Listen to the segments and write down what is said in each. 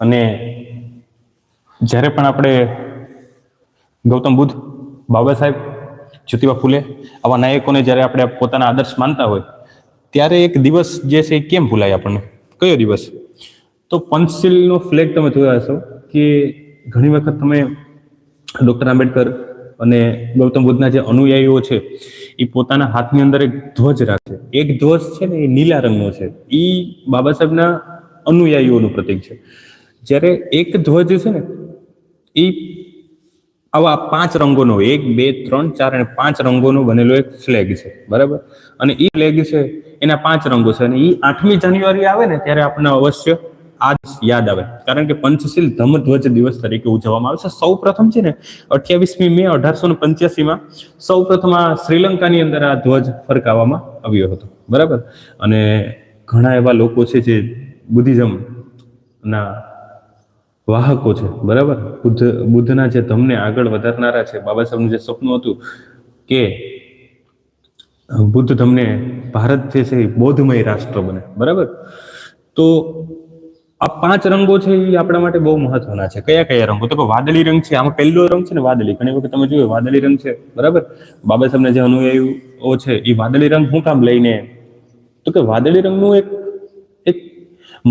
અને જ્યારે પણ આપણે ગૌતમ બુદ્ધ બાબા સાહેબ, જ્યોતિબા ફૂલે આવા નાયકોને જ્યારે આપણે પોતાના આદર્શ માનતા હોય, ત્યારે એક દિવસ જે છે એ કેમ ભૂલાય આપણને? કયો દિવસ? તો પંચશીલનો ફ્લેગ તમે જોયા હશો કે ઘણી વખત તમે ડૉક્ટર આંબેડકર અને ગૌતમ બુદ્ધના જે અનુયાયીઓ છે, એ પોતાના હાથની અંદર એક ધ્વજ રાખે. એક ધ્વજ છે ને એ નીલા રંગનો છે. એ બાબા સાહેબના અનુયાયીઓનું પ્રતીક છે. જ્યારે એક ધ્વજ છે ને એ આવા પાંચ રંગોનો એક, બે, ત્રણ, ચાર અને પાંચ રંગોનો બનેલો એક ફ્લેગ છે. બરાબર? અને એ ફ્લેગ છે, એના પાંચ રંગો છે. અને એ આઠમી જાન્યુઆરી આવે ને, ત્યારે આપણને અવશ્ય આ યાદ આવે. કારણ કે પંચશીલ ધમધ્વજ દિવસ તરીકે ઉજવવામાં આવે છે. સૌ પ્રથમ છે ને, અઠ્યાવીસમી મે અઢારસો ને પંચ્યાસીમાં સૌ પ્રથમ આ શ્રીલંકાની અંદર આ ધ્વજ ફરકાવવામાં આવ્યો હતો. બરાબર? અને ઘણા એવા લોકો છે જે બુદ્ધિઝમ ના વાહકો છે, બરાબર? બુદ્ધ, બુદ્ધના જે ધમને આગળ વધારનારા છે, બાબા સાહેબનું જે સપનું હતું કે બુદ્ધ ધમને ભારત જે છે એ બૌદ્ધમય રાષ્ટ્ર બને, બરાબર? તો આ પાંચ રંગો છે એ આપણા માટે બહુ મહત્વના છે. કયા કયા રંગો? તો વાદળી રંગ છે, આમાં પહેલો રંગ છે ને વાદળી. ઘણી વખત તમે જોયું વાદળી રંગ છે, બરાબર? બાબા સાહેબના જે અનુયાયીઓ છે એ વાદળી રંગ શું કામ લઈને તો કે વાદળી રંગનું એક એક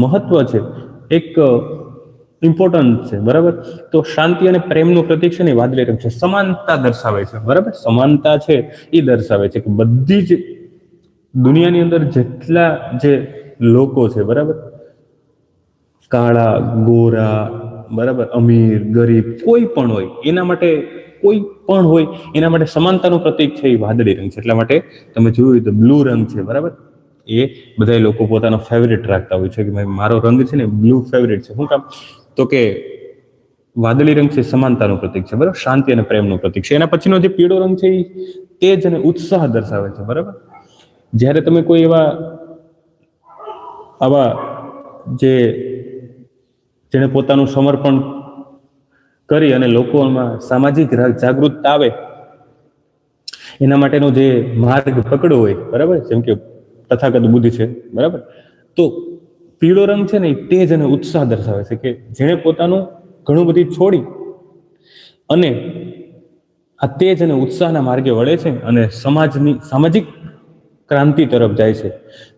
મહત્વ છે. એક ઇમ્પોર્ટન્ટ છે, બરાબર? તો શાંતિ અને પ્રેમનું પ્રતીક છે ને વાદળી રંગ છે. સમાનતા દર્શાવે છે, બરાબર? સમાનતા છે એ દર્શાવે છે કે બધી જ દુનિયાની અંદર જેટલા જે લોકો છે, બરાબર? કાળા, ગોરા, બરાબર? અમીર, ગરીબ, કોઈ પણ હોય, એના માટે કોઈ પણ હોય, એના માટે સમાનતાનું પ્રતીક છે એ વાદળી રંગ છે. એટલા માટે તમે જોયું તો બ્લુ રંગ છે, બરાબર? એ બધા લોકો પોતાનો ફેવરેટ રાખતા હોય છે કે ભાઈ મારો રંગ છે ને બ્લુ ફેવરેટ છે. શું કામ તો કે વાદળી રંગ છે સમાનતાનું પ્રતીક છે, બરાબર? શાંતિ અને પ્રેમનું પ્રતીક છે. એના પછીનો જે પીળો રંગ છે એ તેજ અને ઉત્સાહ દર્શાવે છે, બરાબર? જ્યારે તમે કોઈ એવા આવા જે જેણે પોતાનું સમર્પણ કરી અને લોકોમાં સામાજિક જાગૃતતા આવે, એના માટેનો જે માર્ગ પકડ્યો હોય, બરાબર? જેમ કે તથાગત બુદ્ધ છે, બરાબર? તો પીળો રંગ છે ને એ તેજ અને ઉત્સાહ દર્શાવે છે કે જેણે પોતાનું ઘણું બધી છોડી અને આ તેજ અને ઉત્સાહના માર્ગે વળે છે અને સમાજની સામાજિક ક્રાંતિ તરફ જાય છે,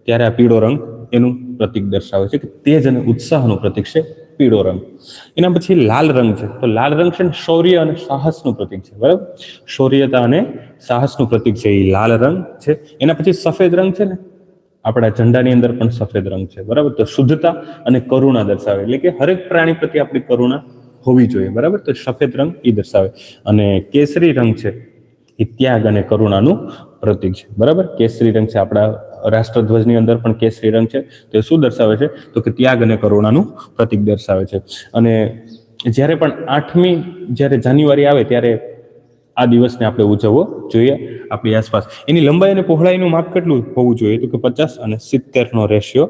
ત્યારે આ પીળો રંગ એનું પ્રતીક દર્શાવે છે કે તેજ અને ઉત્સાહનું પ્રતીક છે પીળો રંગ. એના પછી લાલ રંગ છે. તો લાલ રંગ છે શૌર્ય અને સાહસનું પ્રતીક છે, બરાબર? શૌર્યતા અને સાહસનું પ્રતીક છે એ લાલ રંગ છે. એના પછી સફેદ રંગ છે ને આપણા ઝંડાની અંદર પણ સફેદ રંગ છે. બરાબર? તો શુદ્ધતા અને કરુણા દર્શાવે. એટલે કે હરેક પ્રાણી પ્રત્યે આપણી કરુણા હોવી જોઈએ. બરાબર? તો સફેદ રંગ એ દર્શાવે. અને કેસરી રંગ છે એ ત્યાગ અને કરુણાનું પ્રતીક છે. બરાબર? કેસરી રંગ છે આપણા રાષ્ટ્રધ્વજની અંદર પણ કેસરી રંગ છે. તો શું દર્શાવે છે? તો કે ત્યાગ અને કરુણાનું પ્રતીક દર્શાવે છે. અને જ્યારે પણ આઠમી જ્યારે જાન્યુઆરી આવે ત્યારે આ દિવસને આપણે ઉજવવો જોઈએ આપણી આસપાસ. એની લંબાઈ અને પહોળાઈનું માપ કેટલું હોવું જોઈએ? તો કે પચાસ અને સિત્તેરનો રેશિયો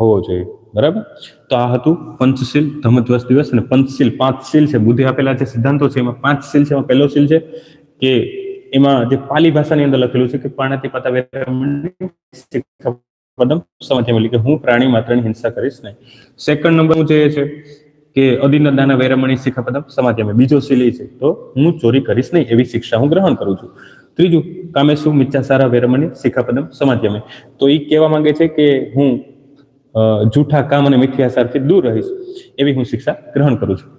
હોવો જોઈએ. બરાબર? તો આ હતું પંચશીલ ધમધ્વસ દિવસ અને પંચશીલ પાંચ શીલ છે. બુદ્ધિ આપેલા જે સિદ્ધાંતો છે, એમાં પાંચ શીલ છે, એમાં પહેલો શીલ છે કે એમાં જે પાલી ભાષાની અંદર લખેલું છે કે પાણાથી પતા પદમ મળી કે હું પ્રાણી માત્રની હિંસા કરીશ નહીં. સેકન્ડ નંબર જે છે કે અધિન દાના વેરમણી શિખાપદમ સમાધ્યમે બીજો શીલ છે. તો હું ચોરી કરીશ નહીં એવી શિક્ષા હું ગ્રહણ કરું છું. ત્રીજું, કામેશુ મિચ્છાસારા વેરમણી શિખાપદમ સમાધ્યમે તો એ કહેવા માંગે છે કે હું જૂઠા કામ અને મિથ્યાસારથી દૂર રહીશ એવી હું શિક્ષા ગ્રહણ કરું છું.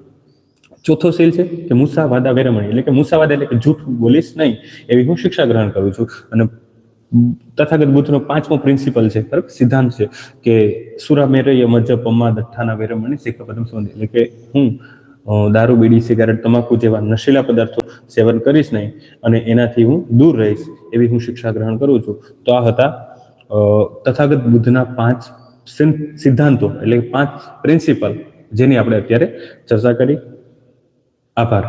ચોથો શીલ છે કે મુસાવાદા વેરમણી. એટલે કે મુસાવાદા એટલે કે જૂઠ બોલીશ નહીં એવી હું શિક્ષા ગ્રહણ કરું છું. અને તથાગત બુદ્ધનો પાંચમો પ્રિન્સિપલ છે, બરાબર? સિદ્ધાંત છે કે સુરામેરય મજ્જપ અમ્મા દઠ્ઠાના વેરમણી શિખાપદમ સોંધી એટલે કે હું દારૂ, બીડી, સિગારેટ, તમાકુ જેવા નશીલા પદાર્થો સેવન કરીશ નહીં અને એનાથી હું દૂર રહીશ એવી હું શિક્ષા ગ્રહણ કરું છું. તો આ હતા તથાગત બુદ્ધના પાંચ સિદ્ધાંતો. એટલે પાંચ પ્રિન્સિપલ જેની આપણે અત્યારે ચર્ચા કરી. આભાર.